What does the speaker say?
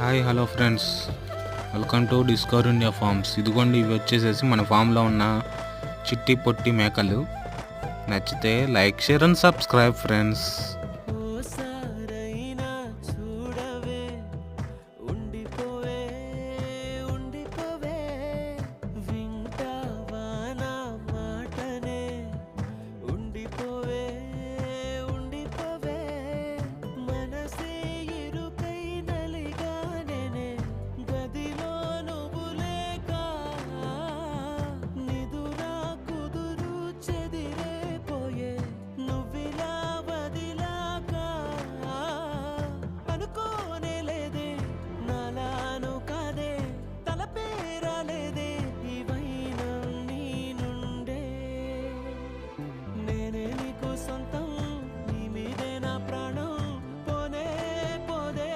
Hi hello friends welcome to discover India farms ఇదిగోండి ఇవి వచ్చేసేసి మన ఫామ్లో ఉన్న చిట్టి పొట్టి మేకలు. నచ్చితే like share and subscribe friends